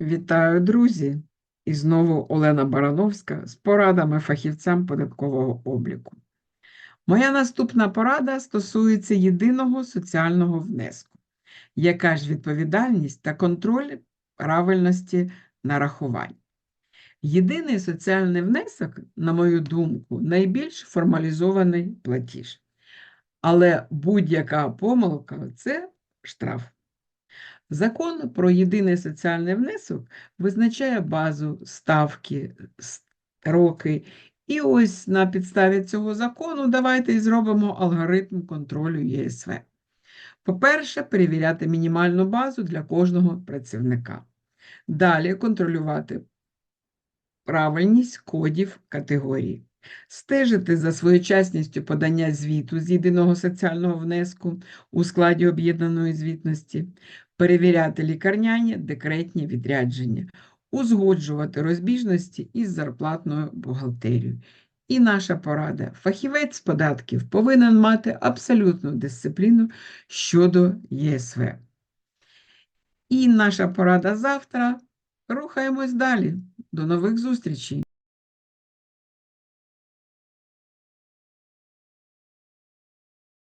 Вітаю, друзі! І знову Олена Барановська з порадами фахівцям податкового обліку. Моя наступна порада стосується єдиного соціального внеску. Яка ж відповідальність та контроль правильності нарахувань? Єдиний соціальний внесок, на мою думку, найбільш формалізований платіж. Але будь-яка помилка це штраф. Закон про єдиний соціальний внесок визначає базу, ставки, роки. І ось на підставі цього закону давайте і зробимо алгоритм контролю ЄСВ. По-перше, перевіряти мінімальну базу для кожного працівника. Далі контролювати правильність кодів категорії. Стежити за своєчасністю подання звіту з єдиного соціального внеску у складі об'єднаної звітності, перевіряти лікарняні декретні відрядження, узгоджувати розбіжності із зарплатною бухгалтерією. І наша порада: фахівець податків повинен мати абсолютну дисципліну щодо ЄСВ. І наша порада завтра. Рухаємось далі. До нових зустрічей!